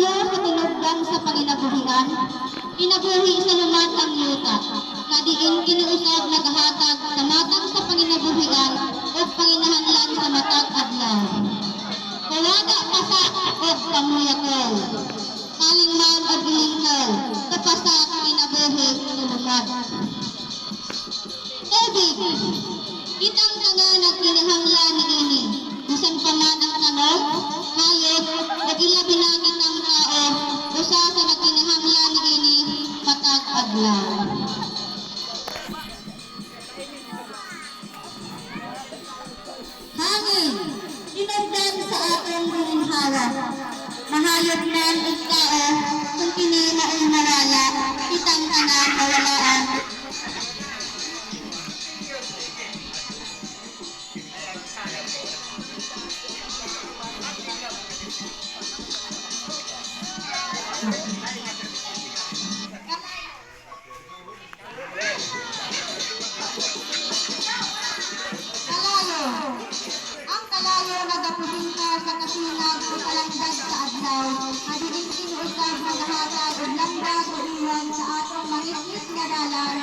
diha sa makulangan sa panginabuhian, kinabuhi sa lumat ang yuta, kadiin kinuusab nagahatag sa matang sa panginabuhian o panginahanglan sa matag adlaw. Kawada pasa o kamuyakol, kalingman o gilingkol, kapasa kinabuhi sa lumat. Tubig, kitang tanan nagkinahanglan ni ini, bisan pa man ang tanong, hayop, nagilabi na kitang tao, usa sa nagkinahanglan ni ini, patag adlaw. Hangin, tinagdan sa atong bulinhawa. Mahayop man ang tao, kung kini maong marala, kitang tanan mawalaan, Kalayo. Sa kasinag o kalangdag sa adlaw. Hadiin kinuusab nagahatag og langdag o iwan sa atong mangisnis nga dalan.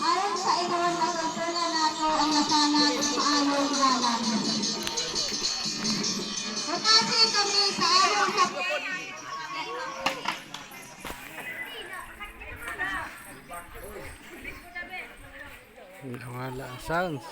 Aron sa iron matutunan nato ang nasanag sa maayong dalan. Bukasi kami sa ayong Wala sounds.